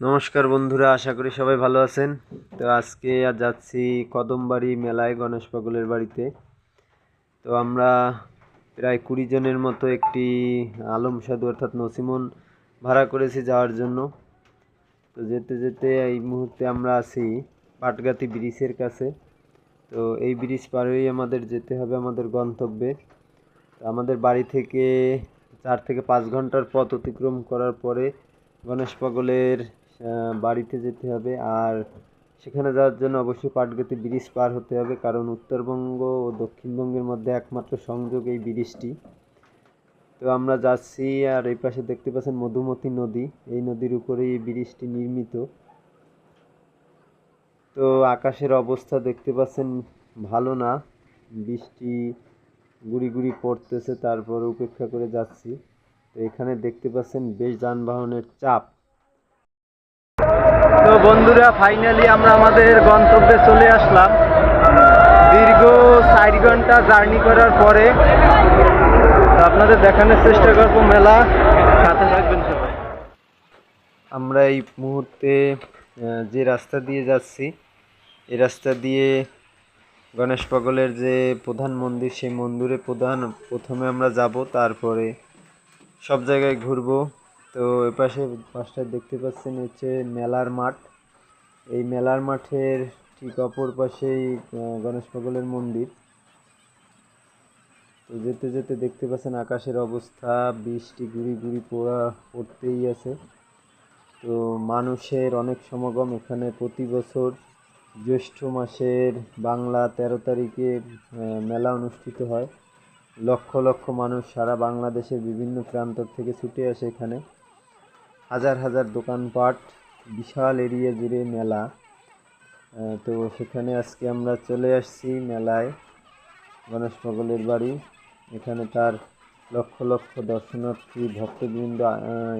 নমস্কার বন্ধুরা, আশা করি সবাই ভালো আছেন। তো আজকে আর যাচ্ছি কদমবাড়ি মেলায় গণেশ পাগলের বাড়িতে। তো আমরা প্রায় কুড়ি জনের মতো একটি আলম সাধু অর্থাৎ নসিমন ভাড়া করেছি যাওয়ার জন্য। তো যেতে যেতে এই মুহূর্তে আমরা আছি পাটগাতি ব্রিজের কাছে। তো এই ব্রিজ পারেই আমাদের যেতে হবে আমাদের গন্তব্যে। আমাদের বাড়ি থেকে চার থেকে পাঁচ ঘণ্টার পথ অতিক্রম করার পরে গণেশ পাগলের বাড়িতে যেতে হবে আর সেখানে যাওয়ার জন্য অবশ্যই পাটগাতি ব্রিজ পার হতে হবে, কারণ উত্তরবঙ্গ ও দক্ষিণবঙ্গের মধ্যে একমাত্র সংযোগ এই ব্রিজটি। তো আমরা যাচ্ছি আর এই পাশে দেখতে পাচ্ছেন মধুমতি নদী, এই নদীর উপরেই এই ব্রিজটি নির্মিত। তো আকাশের অবস্থা দেখতে পাচ্ছেন ভালো না, বৃষ্টি গুড়ি গুড়ি পড়তেছে, তারপর উপেক্ষা করে যাচ্ছি। তো এখানে দেখতে পাচ্ছেন বেশ যানবাহনের চাপ। তো বন্ধুরা ফাইনালি আমরা আমাদের গন্তব্যে চলে আসলাম। দীর্ঘ চার ঘণ্টা জার্নি করার পরে আপনাদের দেখানোর চেষ্টা করব মেলা। সাথে থাকবেন সবাই। আমরা এই মুহূর্তে যে রাস্তা দিয়ে যাচ্ছি, এই রাস্তা দিয়ে গণেশ পাগলের যে প্রধান মন্দির, সেই মন্দিরে প্রধান প্রথমে আমরা যাব, তারপরে সব জায়গায় ঘুরবো। তো এপাশে পাশটায় দেখতে পাচ্ছেন হচ্ছে মেলার মাঠ। এই মেলার মাঠের ঠিক অপর পাশেই গণেশ পাগলের মন্দির। তো যেতে যেতে দেখতে পাচ্ছেন আকাশের অবস্থা, বৃষ্টি গুড়ি গুড়ি পড়া পড়তেই আছে। তো মানুষের অনেক সমাগম এখানে প্রতি বছর। জ্যৈষ্ঠ মাসের বাংলা তেরো তারিখে মেলা অনুষ্ঠিত হয়। লক্ষ লক্ষ মানুষ সারা বাংলাদেশের বিভিন্ন প্রান্ত থেকে ছুটে আসে এখানে। হাজার হাজার দোকানপাট, বিশাল এরিয়া জুড়ে মেলা। তো সেখানে আজকে আমরা চলে আসছি মেলায়, গণেশ পাগলের বাড়ি। এখানে তার লক্ষ লক্ষ দর্শনার্থী, ভক্তবৃন্দ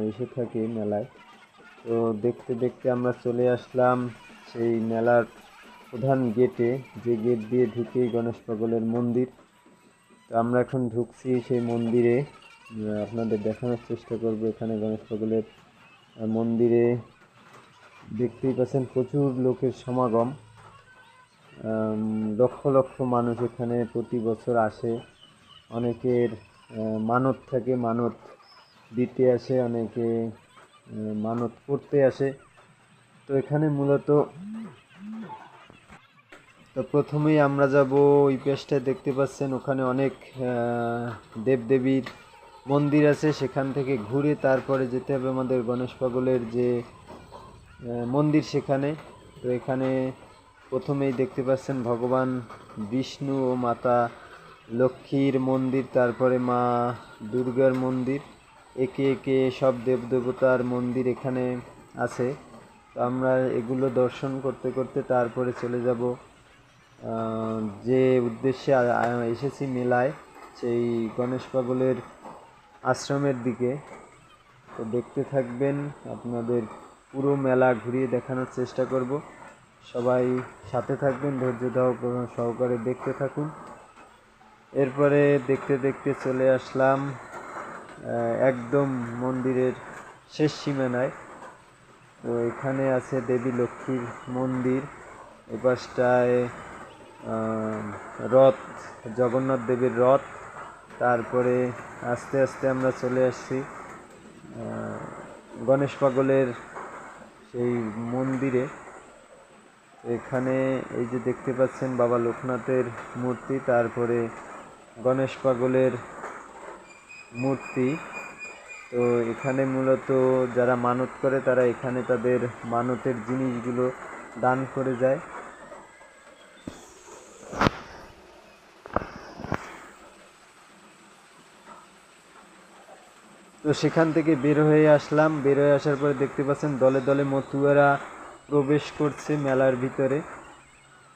এসে থাকে মেলায়। তো দেখতে দেখতে আমরা চলে আসলাম সেই মেলার প্রধান গেটে, যে গেট দিয়ে ঢুকেই গণেশ পাগলের মন্দির। তো আমরা এখন ঢুকছি সেই মন্দিরে। আপনাদের দেখানোর চেষ্টা করব এখানে গণেশ পাগলের মন্দিরে দেখতেই পাচ্ছেন প্রচুর লোকের সমাগম। লক্ষ লক্ষ মানুষ এখানে প্রতি বছর আসে। অনেকের মানত থাকে, মানত দিতে আসে, অনেকে মানত করতে আসে। তো এখানে মূলত তো প্রথমেই আমরা যাব ওই পেজটায় দেখতে পাচ্ছেন ওখানে অনেক দেবদেবীর মন্দির আছে, সেখান থেকে ঘুরে তারপরে যেতে হবে আমাদের গণেশ পাগলের যে মন্দির সেখানে। তো এখানে প্রথমেই দেখতে পাচ্ছেন ভগবান বিষ্ণু ও মাতা লক্ষ্মীর মন্দির, তারপরে মা দুর্গার মন্দির। একে একে সব দেবদেবতার মন্দির এখানে আছে। তো আমরা এগুলো দর্শন করতে করতে তারপরে চলে যাব। যে উদ্দেশ্যে এসেছি মেলায়, সেই গণেশ পাগলের আশ্রমের দিকে। তো দেখতে থাকবেন আপনাদের পুরো মেলা ঘুরিয়ে দেখানোর চেষ্টা করব। সবাই সাথে থাকবেন ধৈর্য ধাও সহকারে দেখতে থাকুন। এরপরে দেখতে দেখতে চলে আসলাম একদম মন্দিরের শেষ সীমানায়। তো এখানে আছে দেবী লক্ষ্মীর মন্দির। এ পাশটায় আহ, রথ জগন্নাথ দেবীর রথ। তারপরে আস্তে আস্তে আমরা চলে আসছি গণেশ পাগলের সেই মন্দিরে। এখানে এই যে দেখতে পাচ্ছেন বাবা লোকনাথের মূর্তি, তারপরে গণেশ পাগলের মূর্তি। তো এখানে মূলত যারা মানত করে, তারা এখানে তাদের মানতের জিনিসগুলো দান করে যায়। তো সেখান থেকে বের হয়ে আসলাম। বের হয়ে আসার পরে দেখতে পাচ্ছেন দলে দলে মতুয়ারা প্রবেশ করছে মেলার ভিতরে।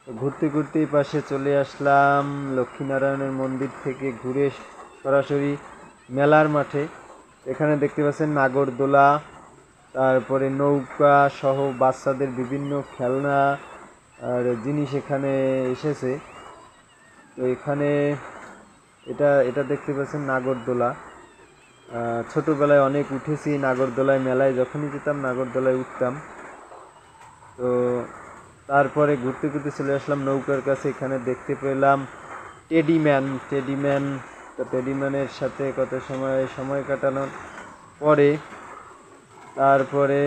ঘুরতে ঘুরতে পাশে চলে আসলাম লক্ষ্মীনারায়ণের মন্দির থেকে ঘুরে সরাসরি মেলার মাঠে। এখানে দেখতে পাচ্ছেন নাগরদোলা, তারপরে নৌকা সহ বাচ্চাদের বিভিন্ন খেলনা আর জিনিস এখানে এসেছে। তো এখানে এটা এটা দেখতে পাচ্ছেন নাগরদোলা। ছোটবেলায় অনেক উঠেছি নাগরদোলায় মেলায়, যখনই যেতাম নাগরদোলায় উঠতাম। তো তারপরে ঘুরতে ঘুরতে চলে আসলাম নৌকার কাছে, এখানে দেখতে পেলাম টেডিম্যান টেডিম্যান তো টেডিম্যানের সাথে কত সময় সময় কাটানোর পরে তারপরে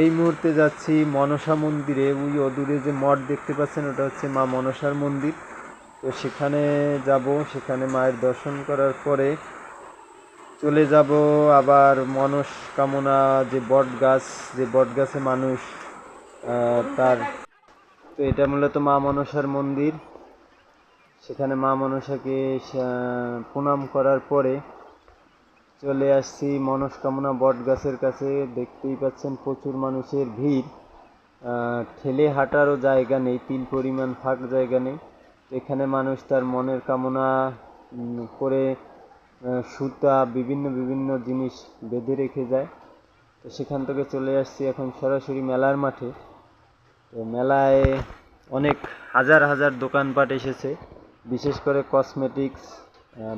এই মুহূর্তে যাচ্ছি মনসা মন্দিরে। ওই অদূরে যে মঠ দেখতে পাচ্ছেন, ওটা হচ্ছে মা মনসার মন্দির। তো সেখানে যাব, সেখানে মায়ের দর্শন করার পরে চলে যাব আবার মনস্কামনা যে বট গাছ যে বট গাছে মানুষ তার তো এটা মূলত মা মনসার মন্দির। সেখানে মা মনসাকে প্রণাম করার পরে চলে আসছি মনস্কামনা বট গাছের কাছে। দেখতেই পাচ্ছেন প্রচুর মানুষের ভিড়। ঠেলে হাঁটারও জায়গা নেই, তিল পরিমাণ ফাঁক জায়গা নেই। এখানে মানুষ তার মনের কামনা করে সুতা বিভিন্ন বিভিন্ন জিনিস বেঁধে রেখে যায়। তো সেখান থেকে চলে আসছি এখন সরাসরি মেলার মাঠে। তো মেলায় অনেক হাজার হাজার দোকানপাট এসেছে। বিশেষ করে কসমেটিক্স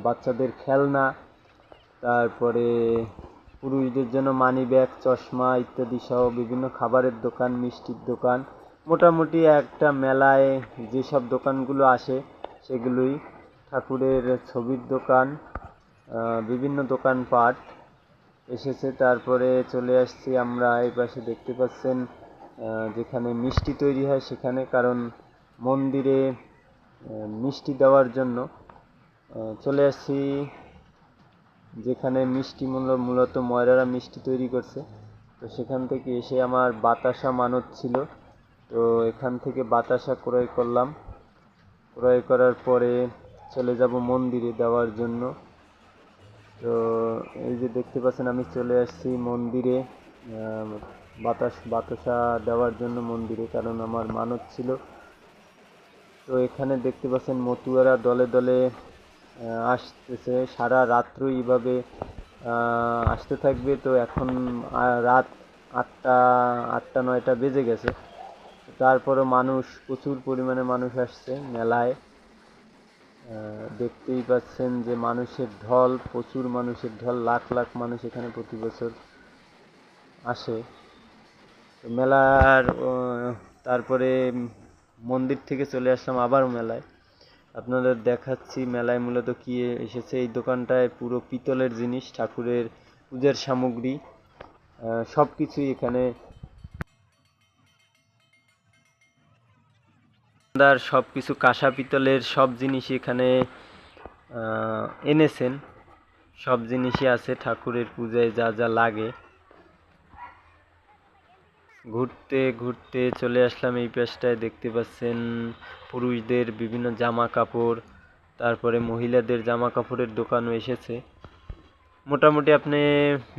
বাচ্চাদের খেলনা, তারপরে পুরুষদের জন্য মানি ব্যাগ চশমা ইত্যাদি সহ বিভিন্ন খাবারের দোকান, মিষ্টির দোকান। মোটামুটি একটা মেলায় যেসব দোকানগুলো আসে, সেগুলোই ঠাকুরের ছবির দোকান বিভিন্ন দোকানপাট এসেছে। তারপরে চলে আসছি আমরা, এই পাশে দেখতে পাচ্ছেন যেখানে মিষ্টি তৈরি হয় সেখানে, কারণ মন্দিরে মিষ্টি দেওয়ার জন্য চলে আসছি যেখানে মিষ্টি মূল, মূলত ময়রারা মিষ্টি তৈরি করছে। তো সেখান থেকে এসে আমার বাতাসা মানত ছিল। তো এখান থেকে বাতাসা ক্রয় করলাম। ক্রয় করার পরে চলে যাব মন্দিরে দেওয়ার জন্য। তো এই যে দেখতে পাচ্ছেন, আমি চলে আসছি মন্দিরে। বাতাস, বাতাসা দেওয়ার জন্য মন্দিরে, কারণ আমার মানত ছিল। তো এখানে দেখতে পাচ্ছেন, মতুয়ারা দলে দলে আসতেছে। সারা রাত্র এইভাবে আসতে থাকবে। তো এখন রাত আটটা আটটা, নয়টা বেজে গেছে। তারপরও মানুষ, প্রচুর পরিমাণে মানুষ আসছে মেলায়। দেখতেই পাচ্ছেন যে মানুষের ঢল, প্রচুর মানুষের ঢল, লাখ লাখ মানুষ এখানে প্রতি বছর আসে। মেলার তারপরে মন্দির থেকে চলে আসলাম আবার মেলায়। আপনাদের দেখাচ্ছি মেলায় মূলত কি এসেছে। এই দোকানটায় পুরো পিতলের জিনিস, ঠাকুরের পূজার সামগ্রী সব কিছুই এখানে দোকানদার সব কিছু কাঁসা পিতলের সব জিনিসই এখানে এনেছেন। সব জিনিসই আছে ঠাকুরের পূজায় যা যা লাগে। ঘুরতে ঘুরতে চলে আসলাম এই পেজটায় দেখতে পাচ্ছেন পুরুষদের বিভিন্ন জামা কাপড় তারপরে মহিলাদের জামা কাপড়ের দোকানও এসেছে। মোটামুটি আপনি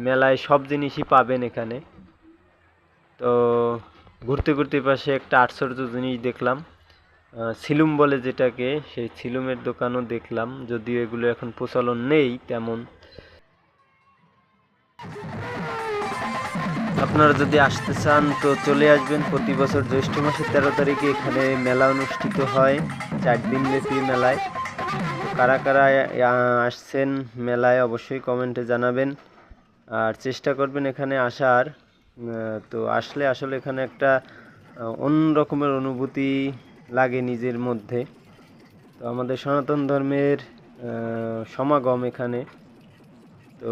মেলায় সব জিনিসই পাবেন এখানে। তো ঘুরতে ঘুরতে পাশে একটা আশ্চর্য জিনিস দেখলাম। সিলুম বলে যেটাকে, সেই সিলুমের দোকানও দেখলাম, যদিও এগুলো এখন প্রচলন নেই তেমন। আপনারা যদি আসতে চান, তো চলে আসবেন। প্রতি বছর জ্যৈষ্ঠ মাসের তেরো তারিখে এখানে মেলা অনুষ্ঠিত হয়, চার দিন ব্যাপী মেলায়। কারা কারা আসছেন মেলায় অবশ্যই কমেন্টে জানাবেন। আর চেষ্টা করবেন এখানে আসার। তো আসলে আসলে এখানে একটা অন্য রকমের অনুভূতি লাগে নিজের মধ্যে। তো আমাদের সনাতন ধর্মের সমাগম এখানে। তো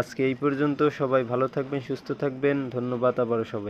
আজকে এই পর্যন্ত সবাই ভালো থাকবেন, সুস্থ থাকবেন। ধন্যবাদ আবারও সবাই